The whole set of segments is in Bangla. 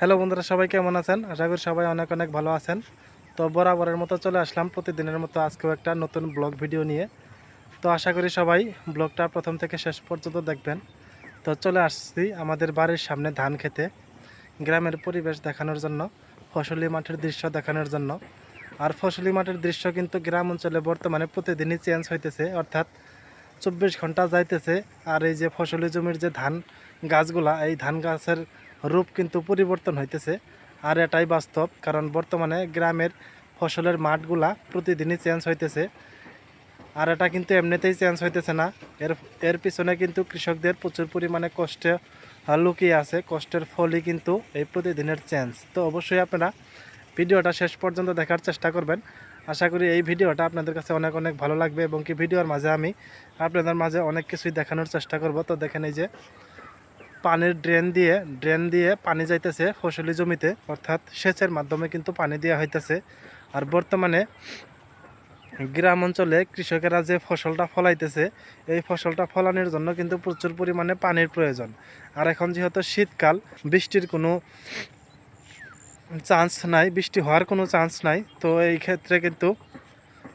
হ্যালো বন্ধুরা, সবাই কেমন আছেন? আশা করি সবাই অনেক অনেক ভালো আছেন। তো বরাবরের মতো চলে আসলাম প্রতিদিনের মতো আজকেও একটা নতুন ব্লগ ভিডিও নিয়ে। তো আশা করি সবাই ব্লগটা প্রথম থেকে শেষ পর্যন্ত দেখবেন। তো চলে আসছি আমাদের বাড়ির সামনে ধান খেতে, গ্রামের পরিবেশ দেখানোর জন্য, ফসলি মাঠের দৃশ্য দেখানোর জন্য। আর ফসলি মাঠের দৃশ্য কিন্তু গ্রাম অঞ্চলে বর্তমানে প্রতিদিনই চেঞ্জ হইতেছে, অর্থাৎ চব্বিশ ঘণ্টা যাইতেছে। আর এই যে ফসলি জমির যে ধান গাছগুলা, এই ধান গাছের রূপ কিন্তু পরিবর্তন হইতেছে। আর এটাই বাস্তব, কারণ বর্তমানে গ্রামের ফসলের মাঠগুলা প্রতিদিনই চেঞ্জ হইতেছে। আর এটা কিন্তু এমনিতেই চেঞ্জ হইতেছে না। এর এর পিছনে কিন্তু কৃষকদের প্রচুর পরিমাণে কষ্টে লুকিয়ে আছে। কষ্টের ফলই কিন্তু এই প্রতিদিনের চেঞ্জ তো অবশ্যই আপনারা ভিডিওটা শেষ পর্যন্ত দেখার চেষ্টা করবেন। আশা করি এই ভিডিওটা আপনাদের কাছে অনেক অনেক ভালো লাগবে এবং কি ভিডিওর মাঝে আমি আপনাদের মাঝে অনেক কিছুই দেখানোর চেষ্টা করব। তো দেখেন এই যে পানির ড্রেন দিয়ে ড্রেন দিয়ে পানি যাইতেছে ফসলি জমিতে। অর্থাৎ সেচের মাধ্যমে কিন্তু পানি দেওয়া হইতেছে। আর বর্তমানে গ্রাম অঞ্চলে কৃষকেরা যে ফসলটা ফলাইতেছে, এই ফসলটা ফলানোর জন্য কিন্তু প্রচুর পরিমাণে পানির প্রয়োজন। আর এখন যেহেতু শীতকাল, বৃষ্টির কোনো চান্স নাই, বৃষ্টি হওয়ার কোনো চান্স নাই, তো এই ক্ষেত্রে কিন্তু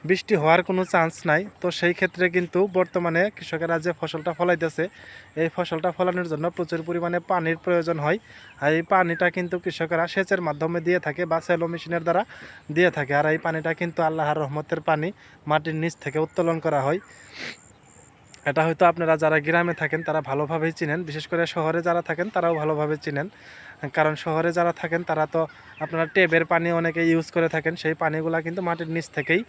বৃষ্টি হওয়ার কোনো চান্স নাই। তো সেই ক্ষেত্রে কিন্তু বর্তমানে কৃষকেরা যে ফসলটা ফলাইতেছে, এই ফসলটা ফলানোর জন্য প্রচুর পরিমাণে পানির প্রয়োজন হয়। আর এই পানিটা কিন্তু কৃষকেরা সেচের মাধ্যমে দিয়ে থাকে বা সেলো মেশিনের দ্বারা দিয়ে থাকে। আর এই পানিটা কিন্তু আল্লাহর রহমতের পানি মাটির নিচ থেকে উত্তোলন করা হয়। এটা হয়তো আপনারা যারা গ্রামে থাকেন, তারা ভালোভাবেই চিনেন। বিশেষ করে শহরে যারা থাকেন, তারাও ভালোভাবে চিনেন। কারণ শহরে যারা থাকেন, তারা তো আপনারা টেবের পানি অনেকে ইউজ করে থাকেন। সেই পানিগুলা কিন্তু মাটির নিচ থেকেই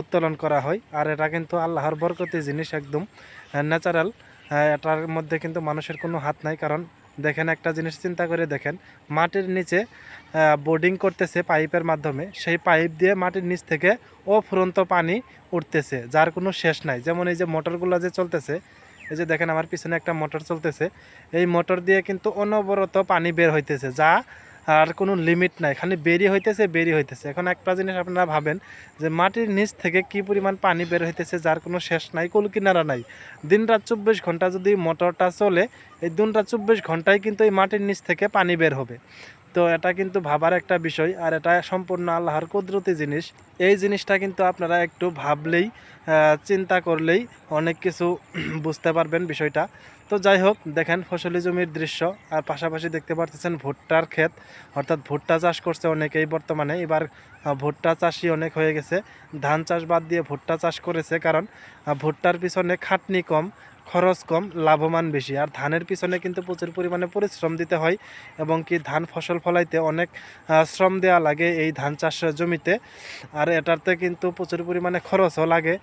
উত্তোলন করা হয়। আর এটা কিন্তু আল্লাহর বরকতি জিনিস একদম ন্যাচারাল এটার মধ্যে কিন্তু মানুষের কোনো হাত নাই, কারণ দেখেন একটা জিনিস চিন্তা করে দেখেন, মাটির নিচে বোর্ডিং করতেছে পাইপের মাধ্যমে, সেই পাইপ দিয়ে মাটির নিচ থেকে অফুরন্ত পানি উঠতেছে, যার কোনো শেষ নাই। যেমন এই যে মোটরগুলো যে চলতেছে, এই যে দেখেন আমার পিছনে একটা মোটর চলতেছে, এই মোটর দিয়ে কিন্তু অনবরত পানি বের হইতেছে, যা আর কোনো লিমিট নাই, খালি বেরি হইতেছে বেরি হইতেছে। এখন একটা জিনিস আপনারা ভাবেন যে মাটির নিচ থেকে কি পরিমাণ পানি বের হইতেছে যার কোনো শেষ নাই, কোল কিনারা নাই। দিন রাত চব্বিশ ঘণ্টা যদি মোটরটা চলে, এই দিন রাত চব্বিশ ঘন্টায় কিন্তু এই মাটির নিচ থেকে পানি বের হবে। তো এটা কিন্তু ভাবার একটা বিষয়, আর এটা সম্পূর্ণ আল্লাহর কুদরতি জিনিস। এই জিনিসটা কিন্তু আপনারা একটু ভাবলেই চিন্তা করলেই অনেক কিছু বুঝতে পারবেন বিষয়টা। তো যাই হোক, দেখেন ফসলি জমির দৃশ্য, আর পাশাপাশি দেখতে পারতেছেন ভুট্টার ক্ষেত। অর্থাৎ ভুট্টা চাষ করছে অনেকেই বর্তমানে। এবার ভুট্টা চাষই অনেক হয়ে গেছে। ধান চাষ বাদ দিয়ে ভুট্টা চাষ করেছে কারণ ভুট্টার পিছনে খাটনি কম খরচ কম, লাভবান বেশি। আর ধানের পিছনে কিন্তু প্রচুর পরিমাণে পরিশ্রম দিতে হয় এবং কি ধান ফসল ফলাইতে অনেক শ্রম দেওয়া লাগে এই ধান চাষ জমিতে। আর এটাতে কিন্তু প্রচুর পরিমাণে খরচও লাগে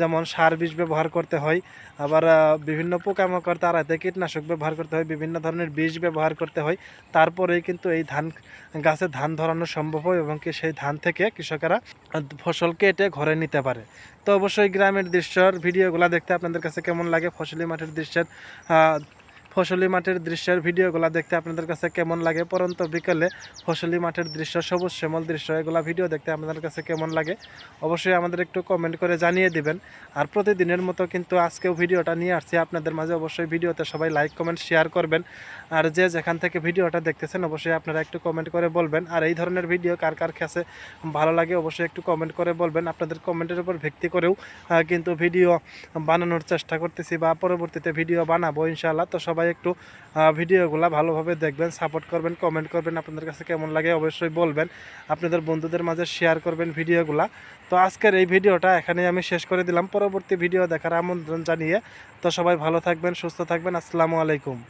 যেমন সার বিষ ব্যবহার করতে হয়, আবার বিভিন্ন পোকামাকড় তাড়াতে কীটনাশক ব্যবহার করতে হয়, বিভিন্ন ধরনের বীজ ব্যবহার করতে হয়। তারপরেই কিন্তু এই ধান, গাছে ধান ধরানো সম্ভব হয় এবং কি সেই ধান থেকে কৃষকেরা ফসল কেটে ঘরে নিতে পারে। তো অবশ্যই গ্রামের দৃশ্যর ভিডিওগুলো দেখতে আপনাদের কাছে কেমন লাগে ফসলি মাঠের দৃশ্যের ফসলি মাঠের দৃশ্যের ভিডিওগুলো দেখতে আপনাদের কাছে কেমন লাগে? পরন্ত বিকেলে ফসলি মাঠের দৃশ্য, সবুজ শ্যামল দৃশ্য, এগুলো ভিডিও দেখতে আপনাদের কাছে কেমন লাগে? অবশ্যই আমাদের একটু কমেন্ট করে জানিয়ে দিবেন। আর প্রতিদিনের মতো কিন্তু আজকেও ভিডিওটা নিয়ে আসছি। আপনাদের মাঝে অবশ্যই ভিডিওতে সবাই লাইক কমেন্ট শেয়ার করবেন। আর যে যেখান থেকে ভিডিওটা দেখতেছেন, অবশ্যই আপনারা একটু কমেন্ট করে বলবেন। আর এই ধরনের ভিডিও কার কার কাছে ভালো লাগে, অবশ্যই একটু কমেন্ট করে বলবেন। আপনাদের কমেন্টের উপর ভিত্তি করেও কিন্তু ভিডিও বানানোর চেষ্টা করতেছি বা পরবর্তীতে ভিডিও বানাবো ইনশাআল্লাহ। তো সবাই একটু আহ, ভিডিওগুলো ভালোভাবে দেখবেন সাপোর্ট করবেন কমেন্ট করবেন আপনাদের কাছে কেমন লাগে অবশ্যই বলবেন আপনাদের বন্ধুদের মাঝে শেয়ার করবেন ভিডিওগুলা। তো আজকের এই ভিডিওটা এখানেই আমি শেষ করে দিলাম পরবর্তী ভিডিও দেখার আমন্ত্রণ জানিয়ে তো সবাই ভালো থাকবেন সুস্থ থাকবেন আসসালামু আলাইকুম।